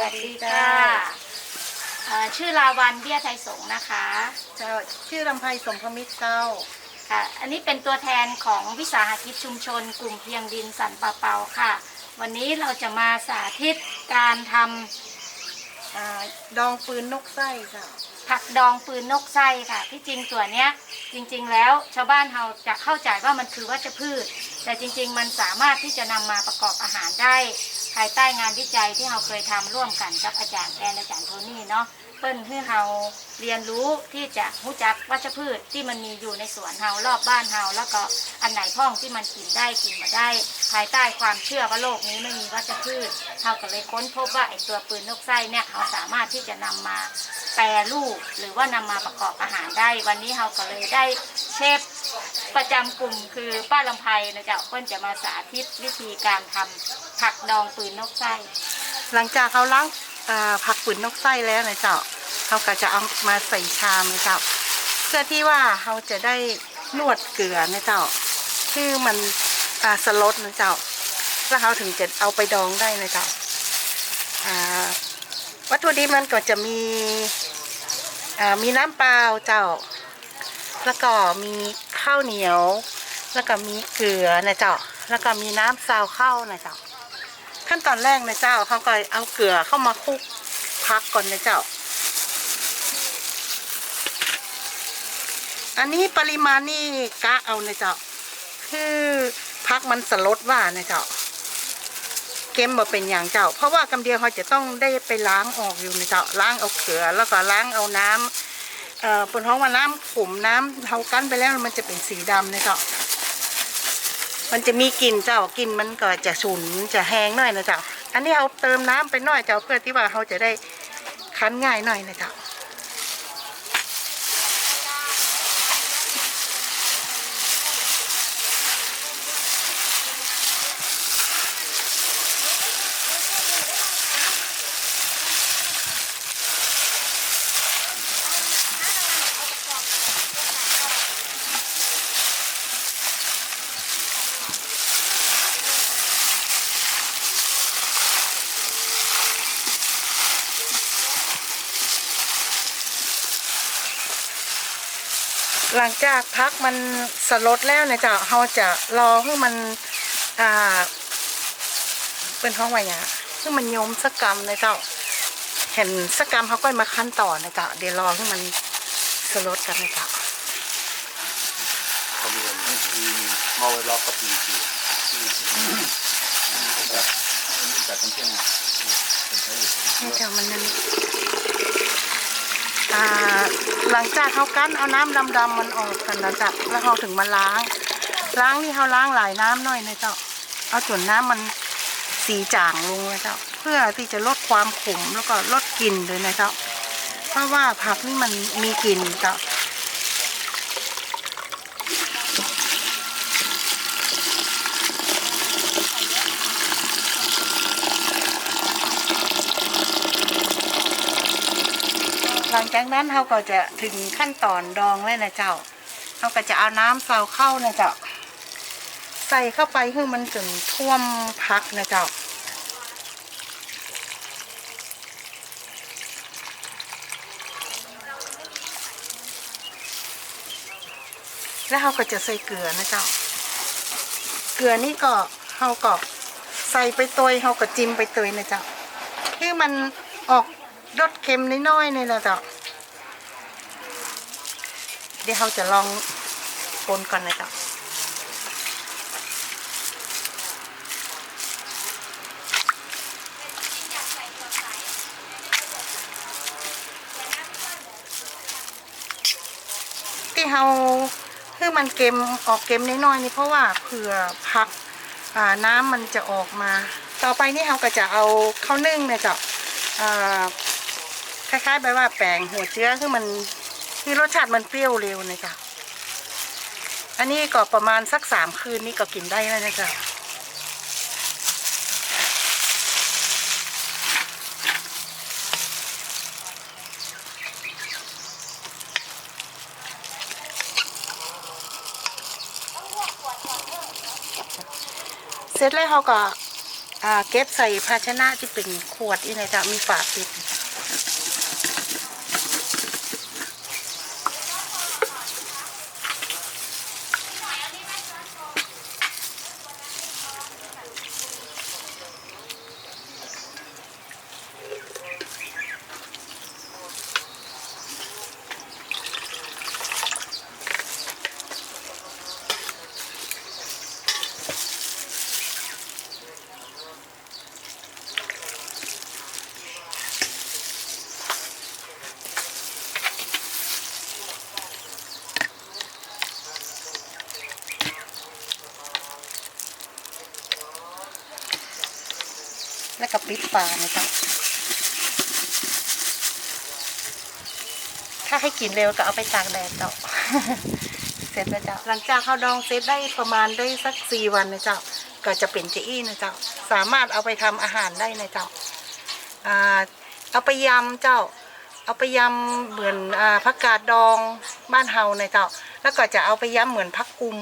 วัสดีค่ะเอ่อชื่อลาวันเบี้ยไทยสงฆ์นะคะ เจ้าชื่อลำไพสมพมิตรเจ้า ค่ะอันนี้เป็นตัวแทนของวิสาหกิจชุมชน กลุ่มเพียงดินสันป่าเปาค่ะ วันนี้เราจะมาสาธิตการทอ่าดองปืนนกไส้เจ้าำผักดองปืนนกไส้ค่ะ ที่จริงตัวเนี้ยจริงๆแล้วชาวบ้านเราจะเข้าใจว่ามันคือวัชพืช แต่จริงๆมันสามารถที่จะนำมาประกอบอาหารได้ ภายใต้งานวิจัยที่เราเคยทำร่วมกันกับอาจารย์แอนอาจารย์โทนี่เนาะเปิ้นให้เราเรียนรู้ที่จะรู้จักวัชพืชที่มันมีอยู่ในสวนเฮารอบบ้านเฮาแล้วก็อันไหนพ้องที่มันกินได้กินมาได้ ภายใต้ความเชื่อว่าโลกนี้ไม่มีวัชพืชเราก็เลยค้นพบว่าไอตัวปืนนกไส้เนี่ยเราสามารถที่จะนำมาแปรรูปหรือว่านำมาประกอบอาหารได้ วันนี้เราก็เลยได้เชฟ ประจำกลุ่มคือป้าลำไพนะเจ๊ะเปิ้นจะมาสาธิตวิธีการทำผักดองปืนนกไส้หลังจากเขาล้างผักปืนนกไส้แล้วนะเจ้าเขาก็จะเอามาใส่ชามนะเจ้าเพื่อที่ว่าเขาจะได้นวดเกลือนะเจ้าคือมันสลดนะเจ้าแล้วเขาถึงจะเอาไปดองได้นะเจ้าวัตถุดิบมันก็จะมีมีน้ำเปล่าเจ้า แล้วก็มี ข้าวเหนียว แล้วก็มีเกลือนะเจ้า แล้วก็มีน้ำซาวข้าวนะเจ้า ขั้นตอนแรกนะเจ้าเขาก็เอาเกลือเข้ามาคลุกพักก่อนนะเจ้า อันนี้ปริมาณนี่กะเอานะเจ้า คือพักมันสลดว่านะเจ้าเค็มบ่เป็นอย่างเจ้า เพราะว่ากำเดียวเขาจะต้องได้ไปล้างออกอยู่นะเจ้าล้างเอาเกลือแล้วก็ล้างเอาน้ำ เอ่อปนห้องว่าน้ำขมน้ำเฮากั้นไปแล้วมันจะเป็นสีดำนะเจ้ามันจะมีกลิ่นเจ้ากลิ่นมันก็จะฉุนจะแห้งหน่อยนะเจ้าอันนี้เอาเติมน้ำไปหน่อยเจ้าเพื่อที่ว่าเขาจะได้คั้นง่ายหน่อยนะเจ้า หลังจากพักมันสลดแล้วเนี่ยเจ้าเราจะรอให้มันอ่าเป็นห้องไว้เนี่ยให้มันโยมสักกรรมเลยเจ้า เห็นสักกรรมเขาก็มาขั้นต่อนะเจ้าเดี๋ยวรอให้มันสลดกันนะเจ้าเขามีนี่คือมาไว้ล็อกกับปีกีแบบอันนี้แบบเป็นเช่นเป็นใช้อยู่นี่เจ้ามันนั่นอ่า หลังจากเขากั้นเอาน้ำดำๆมันออกกันนะจ๊ะแล้วเขาถึงมาล้าง ล้างนี่เขาล้างหลายน้ำหน่อยนะเจ้าเอาจนน้ำมันสีจางลงนะเจ้าเพื่อที่จะลดความขมแล้วก็ลดกลิ่นเลยนะเจ้าเพราะว่าผักนี่มันมีกลิ่นเจ้า ลังจากนั้นเขาก็จะถึงขั้นตอนดองแล้วนะเจ้าเขาก็จะเอาน้ำเปล่าเข้านะเจ้าใส่เข้าไปให้มันจนท่วมพักนะเจ้าแล้วเขาก็จะใส่เกลือนะเจ้า เกลือนี่ก็เขาก็ใส่ไปตัวเขาก็จิ้มไปตัวนะเจ้าคือมันออกรสเค็มน้อยๆนี่แหละเจ้า เดี๋ยวเขาจะลองคนก่อนนะจ้าที่เราคือมันเค็มออกเค็มน้อยๆนี่เพราะว่าเผื่อพักน้ำมันจะออกมา ต่อไปนี่เราก็จะเอาข้าวนึ่งเนี่ยจ้าอ่าคล้ายๆแบบว่าแป้งหัวเชื้อคือมัน คือรสชาติมันเปรี้ยวเร็วนะจ๊ะอันนี้ก็ประมาณสักสามคืนนี่ก็กินได้แล้วนะจ๊ะเสร็จแล้วเขาก็อาเก็บใส่ภาชนะที่เป็นขวดนี่นะจ้ามีฝาปิด ก็ปิดฝานะเจ้าถ้าให้กินเร็วก็เอาไปตากแดดเจ้าเสร็จแล้วเจ้าหลังจากเขาวดองเซตได้ประมาณได้สักสี่วันนะเจ้าก็จะเป็นเจอี้นะเจ้าสามารถเอาไปทำอาหารได้นะเจ้าเอาไปยำเจ้า เอาไปยำเหมือนอผักกาดดองบ้านเฮานะเจ้า แล้วก็จะเอาไปยำเหมือนผักกุม